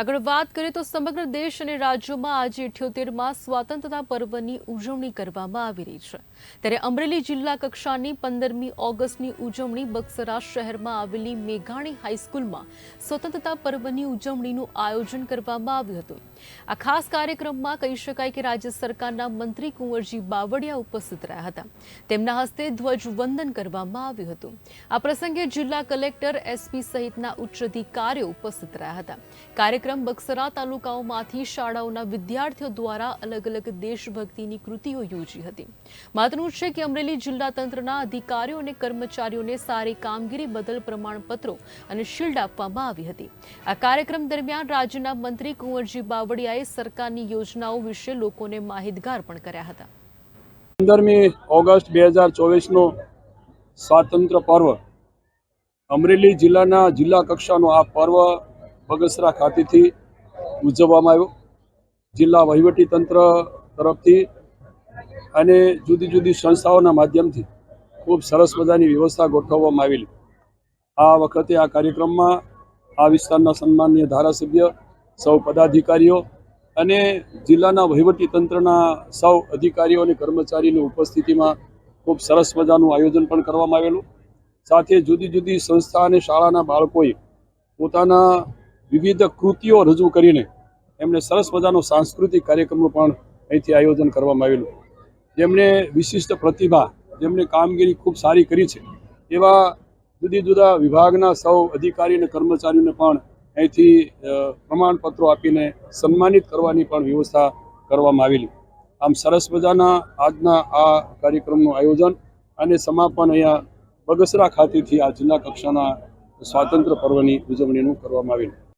આગળ વાત કરીએ તો સમગ્ર દેશ અને રાજ્યોમાં આજે ઇઠ્યોતેરમાં સ્વાતંત્રતા પર્વની ઉજવણી કરવામાં આવી રહી છે. ત્યારે અમરેલી જિલ્લા કક્ષાની પંદરમી ઓગસ્ટની ઉજવણી બક્સરા શહેરમાં આવેલી મેઘાણી હાઈસ્કૂલમાં સ્વતંત્રતા પર્વની ઉજવણીનું આયોજન કરવામાં આવ્યું હતું. આ ખાસ કાર્યક્રમમાં કહી શકાય કે રાજ્ય સરકારના મંત્રી કુંવરજી બાવળિયા ઉપસ્થિત રહ્યા હતા. તેમના હસ્તે ધ્વજવંદન કરવામાં આવ્યું હતું. આ પ્રસંગે જિલ્લા કલેક્ટર એસપી સહિતના ઉચ્ચ અધિકારીઓ ઉપસ્થિત રહ્યા હતા. કાર્યક્રમ બક્સરા તાલુકાઓમાંથી શાળાઓના વિદ્યાર્થીઓ દ્વારા અલગ અલગ દેશભક્તિની કૃતિઓ યોજી હતી. માતનું છે કે અમરેલી જિલ્લા તંત્રના અધિકારીઓ અને કર્મચારીઓને સારી કામગીરી બદલ પ્રમાણપત્રો અને શિલ્ડ આપવામાં આવી હતી. આ કાર્યક્રમ દરમિયાન રાજ્યના મંત્રી કુંવરજી બાવળિયાએ સરકારની યોજનાઓ વિશે લોકોને માહિતગાર પણ કર્યા હતા. પંદરમી ઓગસ્ટ બે હજાર ચોવીસનો સ્વાતંત્ર્ય પર્વ. અમરેલી જિલ્લાના જિલ્લા કક્ષાનો આ પર્વ બગસરા ખાતેથી ઉજવવામાં આવ્યો. જિલ્લા તંત્ર તરફથી અને જુદી જુદી સંસ્થાઓના માધ્યમથી ખૂબ સરસ મજાની વ્યવસ્થા ગોઠવવામાં આવેલી. આ વખતે આ કાર્યક્રમમાં આ વિસ્તારના સન્માનીય ધારાસભ્ય, સૌ પદાધિકારીઓ અને જિલ્લાના તંત્રના સૌ અધિકારીઓ અને કર્મચારીની ઉપસ્થિતિમાં ખૂબ સરસ મજાનું આયોજન પણ કરવામાં આવેલું. સાથે જુદી જુદી સંસ્થા અને શાળાના બાળકોએ પોતાના વિવિધ કૃતિઓ રજૂ કરીને એમણે સરસ મજાનો સાંસ્કૃતિક કાર્યક્રમનું પણ અહીંથી આયોજન કરવામાં આવેલું. જેમણે વિશિષ્ટ પ્રતિભા, જેમણે કામગીરી ખૂબ સારી કરી છે, એવા જુદી જુદા વિભાગના સૌ અધિકારી અને કર્મચારીઓને પણ અહીંથી પ્રમાણપત્રો આપીને સન્માનિત કરવાની પણ વ્યવસ્થા કરવામાં આવેલી. આમ સરસ મજાના આજના આ કાર્યક્રમનું આયોજન અને સમાપન અહીંયા બગસરા ખાતેથી આ જિલ્લા કક્ષાના સ્વાતંત્ર્ય પર્વની ઉજવણીનું કરવામાં આવેલું.